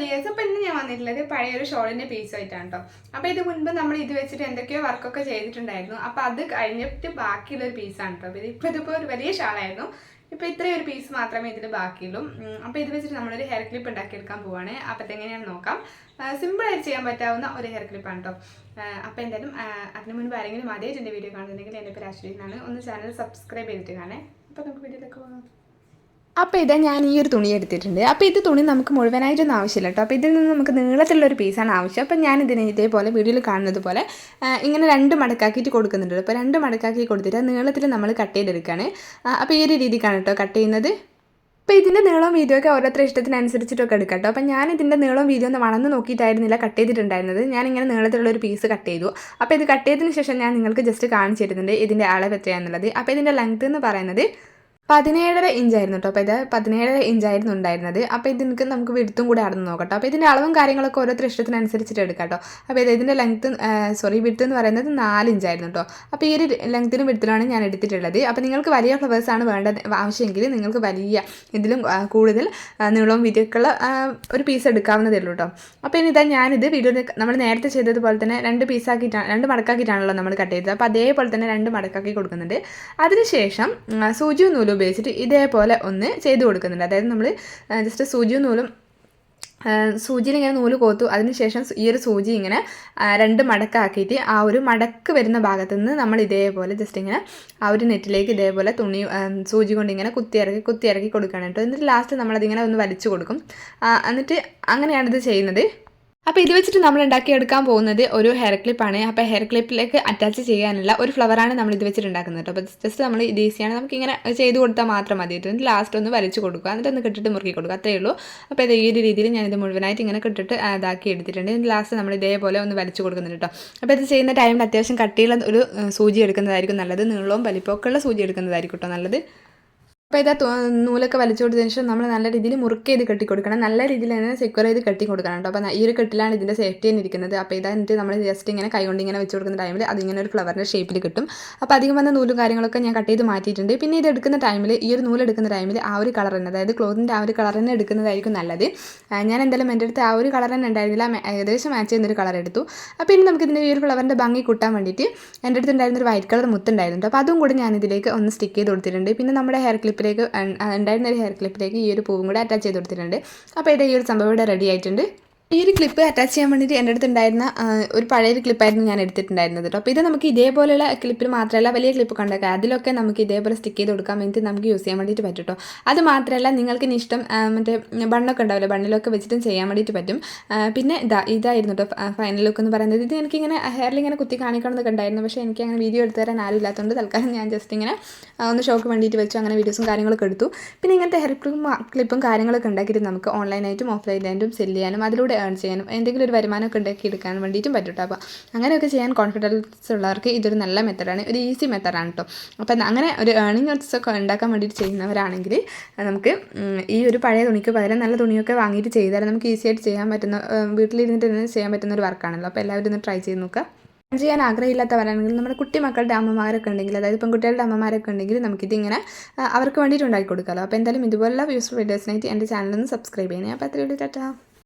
Dears അപ്പോൾ ഇന്ന് ഞാൻ വന്നിട്ടുള്ളത് പഴയൊരു ഷോളിന്റെ പീസായിട്ടാണ് കേട്ടോ അപ്പോൾ ഇത് മുൻപ് നമ്മൾ ഇത് വെച്ചിട്ട് എന്തൊക്കെയോ വർക്കൊക്കെ ചെയ്തിട്ടുണ്ടായിരുന്നു. അപ്പോൾ അത് കഴിഞ്ഞിട്ട് ബാക്കിയുള്ള ഒരു പീസാണ് കേട്ടോ അപ്പോൾ ഇപ്പോൾ ഇതിപ്പോൾ ഒരു വലിയ ഷാളായിരുന്നു. ഇപ്പോൾ ഇത്രയും ഒരു പീസ് മാത്രമേ ഇതിൽ ബാക്കിയുള്ളൂ. അപ്പോൾ ഇത് വെച്ചിട്ട് നമ്മളൊരു ഹെയർ ക്ലിപ്പ് ഉണ്ടാക്കിയെടുക്കാൻ പോവാണ്. അപ്പോൾ എങ്ങനെയാണ് നോക്കാം. സിമ്പിളായിട്ട് ചെയ്യാൻ പറ്റാവുന്ന ഒരു ഹെയർ ക്ലിപ്പാണ് കേട്ടോ അപ്പോൾ എന്തായാലും അതിന് മുൻപ് ആരെങ്കിലും അതേ എന്റെ വീഡിയോ കാണുന്നുണ്ടെങ്കിൽ എന്റെ പേര് അശ്വതി എന്നാണ് ഒന്ന് ചാനൽ സബ്സ്ക്രൈബ് ചെയ്തിട്ട് കാണേ. അപ്പോൾ നമുക്ക് വീഡിയോയിലേക്ക് പോകാം. അപ്പോൾ ഇതാ ഞാൻ ഈ ഒരു തുണി എടുത്തിട്ടുണ്ട്. അപ്പോൾ ഇത് തുണി നമുക്ക് മുഴുവനായിട്ടൊന്നും ആവശ്യമില്ല കേട്ടോ. അപ്പോൾ ഇതിൽ നിന്ന് നമുക്ക് നീളത്തിലുള്ളൊരു പീസാണ് ആവശ്യം. അപ്പോൾ ഞാൻ ഇതിനെ ഇതേപോലെ വീഡിയോയിൽ കാണുന്നത് പോലെ ഇങ്ങനെ രണ്ട് മടക്കാക്കിയിട്ട് കൊടുക്കുന്നുണ്ട് അപ്പോൾ രണ്ട് മടക്കാക്കി കൊടുത്തിട്ട് നീളത്തിൽ നമ്മൾ കട്ട് ചെയ്തെടുക്കുകയാണ്. അപ്പോൾ ഈ ഒരു രീതിക്കാണ് കേട്ടോ കട്ട് ചെയ്യുന്നത്. അപ്പോൾ ഇതിന്റെ നീളവും വീഡിയോ ഒക്കെ ഓരോരുത്തരുടെ ഇഷ്ടത്തിനനുസരിച്ചിട്ടൊക്കെ എടുക്കാം കേട്ടോ. അപ്പോൾ ഞാൻ ഇതിന്റെ നീളവും വീഡിയോ ഒന്ന് വളർന്ന് നോക്കിയിട്ടായിരുന്നില്ല കട്ട് ചെയ്തിട്ടുണ്ടായിരുന്നത്. ഞാനിങ്ങനെ ഇങ്ങനെ നീളത്തിലുള്ള ഒരു പീസ് കട്ട് ചെയ്തു. അപ്പോൾ ഇത് കട്ട് ചെയ്തതിന് ശേഷം ഞാൻ നിങ്ങൾക്ക് ജസ്റ്റ് കാണിച്ചിരുന്നുണ്ട് ഇതിന്റെ അളവ് എത്രയാണെന്നുള്ളത് അപ്പോൾ ഇതിന്റെ ലെങ്ത് എന്ന് പറയുന്നത് പതിനേഴര ഇഞ്ചായിരുന്നു കേട്ടോ അപ്പോൾ ഇത് പതിനേഴര ഇഞ്ചായിരുന്നു ഉണ്ടായിരുന്നത്. അപ്പോൾ ഇതിനക്ക് നമുക്ക് വിടുത്തും കൂടെ അടന്ന് നോക്കട്ടോ അപ്പോൾ ഇതിന്റെ അളവും കാര്യങ്ങളൊക്കെ ഓരോരുത്തർ ഇഷ്ടത്തിനനുസരിച്ചിട്ട് എടുക്കാം കേട്ടോ അപ്പോൾ ഇത് ഇതിന്റെ ലെങ്ത്ത് സോറി വിടുത്ത് എന്ന് പറയുന്നത് നാല് ഇഞ്ചായിരുന്നു കേട്ടോ അപ്പോൾ ഈ ഒരു ലെങ്ത്തിനും വിടുത്തിലാണ് ഞാൻ എടുത്തിട്ടുള്ളത്. അപ്പോൾ നിങ്ങൾക്ക് വലിയ ഫ്ലവേഴ്സാണ് വേണ്ടത് ആവശ്യമെങ്കിൽ നിങ്ങൾക്ക് വലിയ ഇതിലും കൂടുതൽ നീളവും വീതിയൊക്കെയുള്ള ഒരു പീസ് എടുക്കാവുന്നതേ ഉള്ളൂ കേട്ടോ അപ്പോൾ ഇനി ഇതാ ഞാനിത് വീഡിയോ നമ്മൾ നേരത്തെ ചെയ്തതുപോലെ തന്നെ രണ്ട് പീസാക്കിയിട്ടാണ് രണ്ട് മടക്കാക്കിയിട്ടാണല്ലോ നമ്മൾ കട്ട് ചെയ്തത്. അപ്പോൾ അതേപോലെ തന്നെ രണ്ട് മടക്കാക്കി കൊടുക്കുന്നുണ്ട്. അതിനുശേഷം സൂചിയും നൂലും ഉപയോഗിച്ചിട്ട് ഇതേപോലെ ഒന്ന് ചെയ്ത് കൊടുക്കുന്നുണ്ട്. അതായത് നമ്മൾ ജസ്റ്റ് സൂചിയും നൂലും സൂചിയിൽ ഇങ്ങനെ നൂൽ കോത്തു അതിനുശേഷം ഈ ഒരു സൂചി ഇങ്ങനെ രണ്ട് മടക്കാക്കിയിട്ട് ആ ഒരു മടക്ക് വരുന്ന ഭാഗത്ത് നിന്ന് നമ്മൾ ഇതേപോലെ ജസ്റ്റ് ഇങ്ങനെ ആ ഒരു നെറ്റിലേക്ക് ഇതേപോലെ തുണി സൂചി കൊണ്ട് ഇങ്ങനെ കുത്തി ഇറക്കി കുത്തി ഇറക്കി കൊടുക്കുകയാണ് കേട്ടോ. എന്നിട്ട് ലാസ്റ്റ് നമ്മളതിങ്ങനെ ഒന്ന് വലിച്ചു കൊടുക്കും. എന്നിട്ട് അങ്ങനെയാണിത് ചെയ്യുന്നത്. അപ്പോൾ ഇത് വെച്ചിട്ട് നമ്മൾ ഉണ്ടാക്കിയെടുക്കാൻ പോകുന്നത് ഒരു ഹെയർ ക്ലിപ്പാണ് അപ്പോൾ ഹെയർ ക്ലിപ്പിലേക്ക് അറ്റാച്ച് ചെയ്യാനുള്ള ഒരു ഫ്ലവറാണ് നമ്മൾ ഇത് വെച്ചിട്ട് ഉണ്ടാക്കുന്നത്. അപ്പോൾ ജസ്റ്റ് നമ്മൾ ഇത് ഈസിയാണ് നമുക്ക് ഇങ്ങനെ ചെയ്ത് കൊടുത്താൽ മാത്രം മതി. എന്നിട്ട് ലാസ്റ്റ് ഒന്ന് വലിച്ചു കൊടുക്കുക. എന്നിട്ട് ഒന്ന് കെട്ടിട്ട് മുറുക്കി കൊടുക്കുക. അത്രയേ ഉള്ളൂ. അപ്പോൾ ഇത് ഈ ഒരു രീതിയിൽ ഞാനിത് മുഴുവനായിട്ട് ഇങ്ങനെ കെട്ടിട്ട് ഇതാക്കി എടുത്തിട്ടുണ്ട്. എന്നിട്ട് ലാസ്റ്റ് നമ്മൾ ഇതേപോലെ ഒന്ന് വലിച്ചു കൊടുക്കുന്നുണ്ട് കേട്ടോ അപ്പോൾ ഇത് ചെയ്യുന്ന ടൈമിൽ അത്യാവശ്യം കട്ടിയുള്ള ഒരു സൂചി എടുക്കുന്നതായിരിക്കും നല്ലത്. നീളവും വലിപ്പമൊക്കെ ഉള്ള സൂചി എടുക്കുന്നതായിരിക്കും കേട്ടോ നല്ലത്. അപ്പോൾ ഇതാ നൂലൊക്കെ വലിച്ചു കൊടുത്തതിന് ശേഷം നമ്മൾ നല്ല രീതിയിൽ മുറുക്ക് ചെയ്ത് കെട്ടി കൊടുക്കണം നല്ല രീതിയിൽ തന്നെ സെക്യൂർ ചെയ്ത് കെട്ടി. കൊടുക്കണം കേട്ടോ അപ്പോൾ ഈ ഒരു കെട്ടിലാണ് ഇതിന്റെ സേഫ്റ്റി തന്നെ ഇരിക്കുന്നത്. അപ്പോൾ ഇതാ എന്നിട്ട് നമ്മൾ ജസ്റ്റ് ഇങ്ങനെ കൈകൊണ്ട് ഇങ്ങനെ വെച്ച് കൊടുക്കുന്ന ടൈമിൽ അതിങ്ങനെ ഒരു ഫ്ലവറിന്റെ ഷേപ്പിൽ കിട്ടും. അപ്പോൾ അധികം വന്ന നൂലും കാര്യങ്ങളൊക്കെ ഞാൻ കട്ട് ചെയ്ത് മാറ്റിയിട്ടുണ്ട്. പിന്നെ ഇത് എടുക്കുന്ന ടൈമിൽ ഈ ഒരു നൂൽ എടുക്കുന്ന ടൈമിൽ ആ ഒരു കളർ തന്നെ അതായത് ക്ലോത്തിന്റെ ആ ഒരു കളർ തന്നെ എടുക്കുന്നതായിരിക്കും നല്ലത്. ഞാൻ എന്തായാലും എന്റെ അടുത്ത് ആ ഒരു കളർ തന്നെ ഉണ്ടായിരുന്നില്ല. ഏകദേശം മാച്ച് ചെയ്യുന്നൊരു കളർ എടുത്തു. അപ്പോൾ ഇനി നമുക്ക് ഇതിന്റെ ഈ ഒരു ഫ്ലവറിന്റെ ഭംഗി കൂട്ടാൻ വേണ്ടിയിട്ട് എന്റെ അടുത്ത് ഉണ്ടായിരുന്ന ഒരു വൈറ്റ് കളർ മുത്തുണ്ടായിരുന്നു അപ്പോൾ അതും കൂടി ഞാൻ ഇതിലേക്ക് ഒന്ന് സ്റ്റിക്ക് ചെയ്ത് കൊടുത്തിട്ടുണ്ട്. പിന്നെ നമ്മുടെ ഹെയർ ക്ലിപ്പിലേക്ക് ഉണ്ടായിരുന്ന ഒരു ഹെയർ ക്ലിപ്പിലേക്ക് ഈ ഒരു പൂവും കൂടെ അറ്റാച്ച് ചെയ്ത് കൊടുത്തിട്ടുണ്ട്. അപ്പോൾ ഇത് ഈ ഒരു സംഭവം ഇവിടെ റെഡി ആയിട്ടുണ്ട്. ഈ ഒരു ക്ലിപ്പ് അറ്റാച്ച് ചെയ്യാൻ വേണ്ടിയിട്ട് എന്റെ അടുത്ത് ഉണ്ടായിരുന്ന ഒരു പഴയൊരു ക്ലിപ്പായിരുന്നു ഞാൻ എടുത്തിട്ടുണ്ടായിരുന്നത് കേട്ടോ അപ്പോൾ ഇത് നമുക്ക് ഇതേപോലെയുള്ള ക്ലിപ്പിൽ മാത്രമല്ല വലിയ ക്ലിപ്പ് കണ്ടേക്കാം. അതിലൊക്കെ നമുക്ക് ഇതേപോലെ സ്റ്റിക്ക് ചെയ്ത് കൊടുക്കാൻ വേണ്ടി നമുക്ക് യൂസ് ചെയ്യാൻ വേണ്ടിയിട്ട് പറ്റും കേട്ടോ അത് മാത്രമല്ല നിങ്ങൾക്ക് ഇനി ഇഷ്ടം മറ്റേ ബണ്ണൊക്കെ ഉണ്ടാവില്ല? ബണ്ണിലൊക്കെ വെച്ചിട്ടും ചെയ്യാൻ വേണ്ടിയിട്ട് പറ്റും. പിന്നെ ഇതാ ഇതായിരുന്നു കേട്ടോ ഫൈനൽ ലുക്ക് എന്ന് പറയുന്നത്. ഇത് എനിക്കിങ്ങനെ ഹെയറിൽ ഇങ്ങനെ കുത്തി കാണിക്കണം എന്നൊക്കെ ഉണ്ടായിരുന്നു. പക്ഷേ എനിക്ക് അങ്ങനെ വീഡിയോ എടുത്തു തരാൻ ആരും ഇല്ലാത്തതുകൊണ്ട് തൽക്കാലം ഞാൻ ജസ്റ്റ് ഇങ്ങനെ ഒന്ന് ഷോക്ക് വേണ്ടിയിട്ട് വെച്ചു. അങ്ങനെ വീഡിയോസും കാര്യങ്ങളൊക്കെ എടുത്തു. പിന്നെ ഇങ്ങനത്തെ ഹെയർ ക്ലിപ്പും ക്ലിപ്പും കാര്യങ്ങളൊക്കെ ഉണ്ടാക്കിയിട്ട് നമുക്ക് ഓൺലൈനായിട്ടും ഓഫ്ലൈനായിട്ടും സെൽ ചെയ്യാനും അതിലൂടെ ഏൺ ചെയ്യാനും എന്തെങ്കിലും ഒരു വരുമാനമൊക്കെ ഉണ്ടാക്കി എടുക്കാൻ വേണ്ടിയിട്ടും പറ്റും അപ്പോൾ അങ്ങനെയൊക്കെ ചെയ്യാൻ കോൺഫിഡൻസ് ഉള്ളവർക്ക് ഇതൊരു നല്ല മെത്തഡാണ് ഒരു ഈസി മെത്തഡാണ് കേട്ടോ അപ്പം അങ്ങനെ ഒരു ഏണിംഗ് ഒക്കെ ഉണ്ടാക്കാൻ വേണ്ടിയിട്ട് ചെയ്യുന്നവരാണെങ്കിൽ നമുക്ക് ഈ ഒരു പഴയ തുണിക്ക് പകരം നല്ല തുണിയൊക്കെ വാങ്ങിയിട്ട് ചെയ്താൽ നമുക്ക് ഈസിയായിട്ട് ചെയ്യാൻ പറ്റുന്ന വീട്ടിലിരുന്നിട്ട് തന്നെ ചെയ്യാൻ പറ്റുന്ന ഒരു വർക്കാണല്ലോ അപ്പോൾ എല്ലാവരും ഒന്ന് ട്രൈ ചെയ്ത് നോക്കുക. ചെയ്യാൻ ആഗ്രഹമില്ലാത്തവരാണെങ്കിൽ നമ്മുടെ കുട്ടി മക്കളുടെ അമ്മമാരൊക്കെ ഉണ്ടെങ്കിൽ അതായത് പെൺകുട്ടികളുടെ അമ്മമാരൊക്കെ ഉണ്ടെങ്കിൽ നമുക്കിതിങ്ങനെ അവർക്ക് വേണ്ടിയിട്ട് ഉണ്ടാക്കി കൊടുക്കാമല്ലോ. അപ്പോൾ എന്തായാലും ഇതുപോലുള്ള യൂസ്ഫുൾ വീഡിയോസിനായിട്ട് എന്റെ ചാനലൊന്ന് സബ്സ്ക്രൈബ് ചെയ്യണേ. അപ്പോൾ അത്രയുള്ളൂ ടാറ്റാ